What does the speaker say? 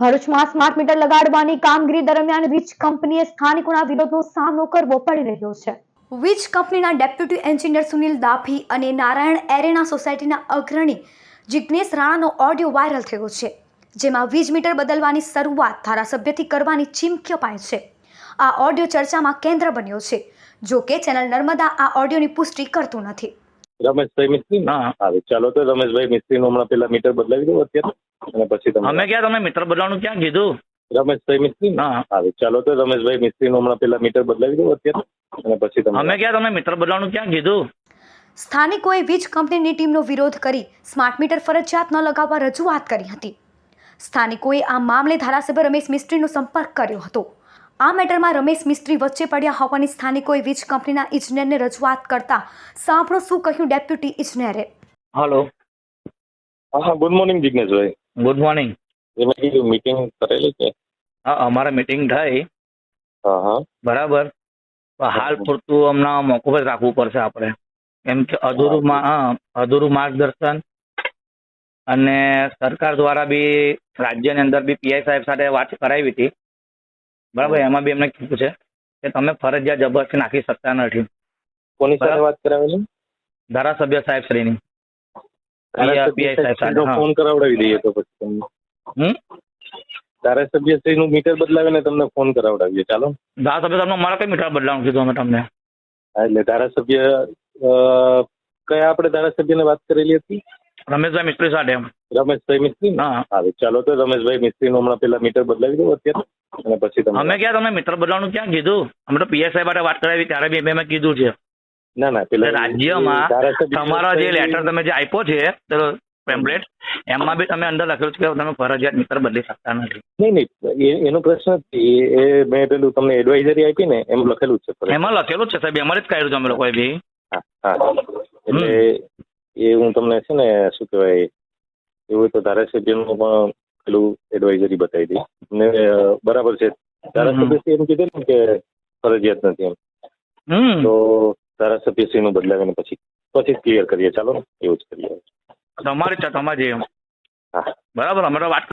ભરૂચમાં smart meter લગાડવાની કામગીરી દરમિયાન વીજ કંપનીએ સ્થાનિકોના વિરોધનો સામનો કરવો પડી રહ્યો છે. વીજ કંપનીના ડેપ્યુટી એન્જિનિયર સુનિલ દાભી અને નારાયણ એરેના સોસાયટીના અગ્રણી જિજ્ઞેશ રાણાનો ઓડિયો વાયરલ થયો છે જેમાં વીજ મીટર બદલવાની શરૂઆત ધારાસભ્યથી કરવાની ચીમકી અપાય છે. આ ઓડિયો ચર્ચામાં કેન્દ્ર બન્યો છે જો કે ચેનલ નર્મદા આ ઓડિયોની પુષ્ટિ કરતું નથી. રમેશભાઈ મિસ્ત્રી ના આવે. ચાલો તો રમેશભાઈ મિસ્ત્રીનું હમણાં પેલા મીટર બદલાવી દો અત્યારે. અને પછી તમે અમે ક્યાં? તમે મિત્ર બદલાવાનું ક્યાં કીધું? રમેશભાઈ મિસ્ત્રી. હા. ચાલો તો રમેશભાઈ મિસ્ત્રીનું હમણાં પેલા મીટર બદલાવી દો અત્યારે અને પછી તમે અમે ક્યાં? તમે મિત્ર બદલાવાનું ક્યાં કીધું? સ્થાનિકોએ વીજ કંપનીની ટીમનો વિરોધ કરી સ્માર્ટ મીટર ફરજિયાત ન લગાવવા રજૂઆત કરી હતી. સ્થાનિકોએ આ મામલે ધારાસભ્ય રમેશ મિસ્ત્રીનો સંપર્ક કર્યો હતો. આ મેટરમાં રમેશ મિસ્ત્રી વચ્ચે પડ્યા હોવાની સ્થાનિકોએ વીજ કંપનીના ઇજનેરને રજૂઆત કરતા સાંભળો શું કહ્યું ડેપ્યુટી ઇજનેરે. હલો. હા હા ગુડ મોર્નિંગ જિજ્ઞેશભાઈ ગુડ મોર્નિંગ એમાં કીધું મીટિંગ કરેલી છે? હા અમારે મીટિંગ થઈ. હા હા. બરાબર. હાલ પૂરતું હમણાં મોકૂફ જ રાખવું પડશે આપણે. કેમ કે અધૂરું અધૂરું માર્ગદર્શન અને સરકાર દ્વારા બી રાજ્યની અંદર બી પીઆઈ સાહેબ સાથે વાત કરાવી હતી. બરાબર એમાં બી એમને કીધું છે કે તમે ફરજિયાત જબરથી નાખી શકતા નથી. કોની સાથે વાત કરાવેલી? ધારાસભ્ય સાહેબ શ્રીની. PI સાહેબ સાથે, ફોન કરાવડાવી દઈએ તો પછી તમને. હમ? ધારાસભ્ય શ્રીનું મીટર બદલાવીને તમને ફોન કરાવડાવીએ. ચાલો. ધારાસભ્ય તમને મારા કઈ મીટર બદલાવાનું કીધું અમે તમને? હા એટલે ધારાસભ્ય કયા આપણે ધારાસભ્યને વાત કરેલી હતી? રમેશભાઈ મિસ્ત્રી સાથે એમ. રમેશભાઈ મિસ્ત્રી? ને? હા હા ચાલો તો રમેશભાઈ મિસ્ત્રીનું હમણાં પેલા મીટર બદલાવી દો અત્યારે અને પછી તમે અમે ક્યાં તમે મિત્ર બદલાવાનું ક્યાં કીધું? અમે તો પીએસ સાહેબ વાત કરાવી ત્યારે બી મેં કીધું છે. ના ના પેલા રાજ્યમાં તમારો જે લેટર તમે જે આપ્યો છે પેમ્પલેટ એમાં બી તમે અંદર લખેલું છે કે તમે ફરજિયાત મિત્ર બદલી શકતા નથી. નહીં નહીં એ- એનો પ્રશ્ન. એ મેં પેલું તમને એડવાઇઝરી આપી ને એમ લખેલું છે. એમાં લખેલું છે સાહેબ એમાં જ કર્યું છે અમે લોકોએ બી. હા હા. એટલે એ હું તમને છે ને શું કહેવાય એવું તો ધારાસભ્યનું પણ પેલું એડવાઇઝરી બતાવી દઈ ને બરાબર છે. ધારાસભ્ય એમ કીધું ને કે ફરજિયાત નથી એમ. હમ. તો નું બદલાવીને પછી પછી ક્લિયર કરીએ. ચાલો ને એવું જ કરીએ. તમારી તમારી એમ હા. બરાબર અમારે વાત